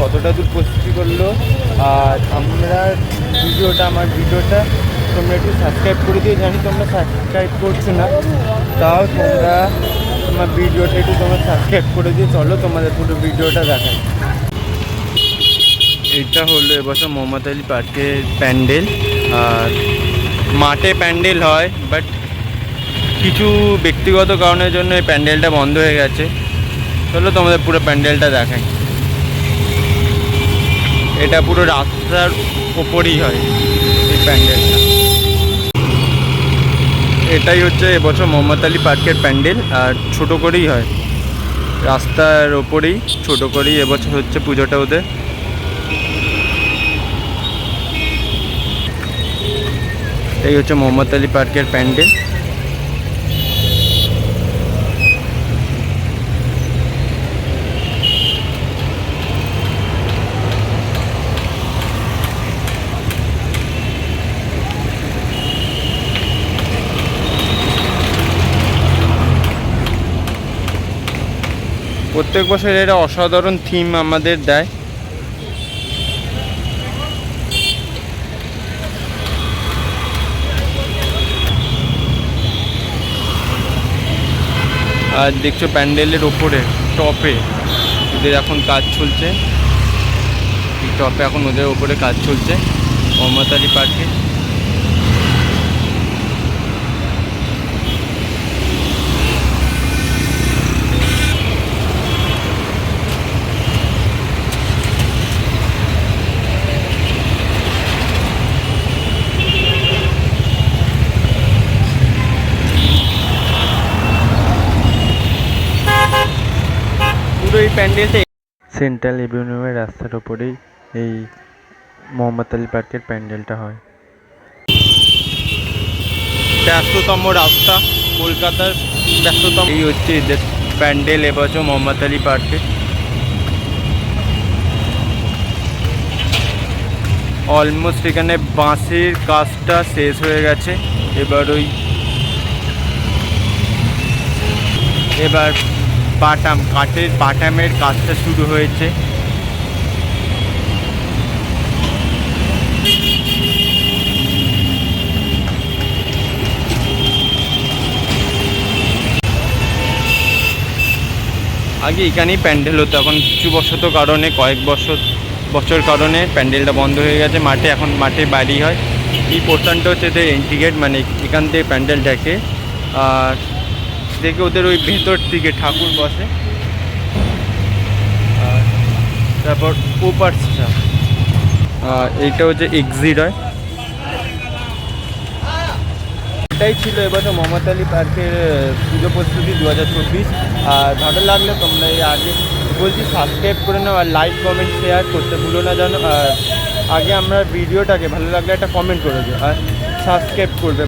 কতটা দূর প্রস্তুতি করল, আর আমরা ভিডিওটা, আমার ভিডিওটা তোমরা একটু সাবস্ক্রাইব করে দিয়ে জানি তোমরা সাবস্ক্রাইব করছ না। তাও তোমরা তোমার ভিডিওটা একটু তোমরা সাবস্ক্রাইব করে দিয়ে চলো তোমাদের পুরো ভিডিওটা দেখাই। এটা হলো এবছর মোহাম্মদ আলী পার্কের প্যান্ডেল। আর মাঠে প্যান্ডেল হয় বাট কিছু ব্যক্তিগত কারণের জন্য এই প্যান্ডেলটা বন্ধ হয়ে গেছে। চলো তোমাদের পুরো প্যান্ডেলটা দেখাই। এটা পুরো রাস্তার ওপরেই হয় এই প্যান্ডেলটা। এটাই হচ্ছে এবছর মোহাম্মদ আলী পার্কের প্যান্ডেল, আর ছোট করেই হয়। রাস্তার ওপরেই ছোট করেই এবছর হচ্ছে পুজোটা ওদের। এই হচ্ছে মোহাম্মদ আলী পার্কের প্যান্ডেল। প্রত্যেক বছর এটা অসাধারণ থিম আমাদের দেয়। আর দেখছ প্যান্ডেলের ওপরে, টপে, ওদের এখন কাজ চলছে। টপে এখন ওদের ওপরে কাজ চলছে। মমতারি পার্কে। এই প্যান্ডেলটা সেন্ট্রাল এভিনিউয়ের রাস্তার ওপরেই এই মোহাম্মদ আলী পার্কের প্যান্ডেলটা হয়। ব্যস্ততম রাস্তা কলকাতার ব্যস্ততম এই হচ্ছে এদের প্যান্ডেল এবছর মোহাম্মদ আলী পার্কে। অলমোস্ট এখানে বাঁশের কাজটা শেষ হয়ে গেছে। এবার ওই এবার বাটাম, কাঠের, বাটামের কাজটা শুরু হয়েছে। আগে এখানেই প্যান্ডেল হতো, এখন কিছু বছর কারণে, কয়েক বছর বছর কারণে প্যান্ডেলটা বন্ধ হয়ে গেছে, মাঠে এখন মাঠে বাড়ি হয়। এই পোর্শনটা হচ্ছে এদের এন্ট্রি গেট মানে এখান থেকে প্যান্ডেল দেখে। আর দেখে ওদের ওই ভেতর দিকে ঠাকুর বসে। আর তারপর ওপারটা আর এইটা হচ্ছে এক্সিট হয়। এটাই ছিল এবছর মোহাম্মদ আলী পার্কের পুজো প্রস্তুতি দু হাজার চব্বিশ। আর ভালো লাগলে তোমরা এই আগে। বলছি সাবস্ক্রাইব করে নাও আর লাইক কমেন্ট শেয়ার করতে ভুলো না জানো। আর আগে আমরা ভিডিওটাকে ভালো লাগলে একটা কমেন্ট করে দিও। আর সাবস্ক্রাইব করবে।